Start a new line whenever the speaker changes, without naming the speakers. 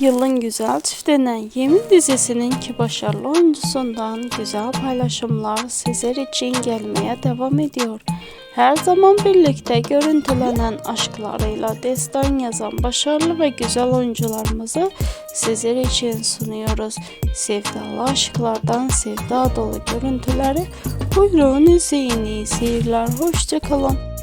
Yılın güzel çiftinden Yemin dizisinin ki başarılı oyuncusundan güzel paylaşımlar sizler için gelmeye devam ediyor. Her zaman birlikte görüntülenen aşklarıyla destan yazan başarılı ve güzel oyuncularımızı sizler için sunuyoruz. Sevdalı aşklardan sevda dolu görüntüleri buyurun izleyin iyi seyirler. Hoşçakalın.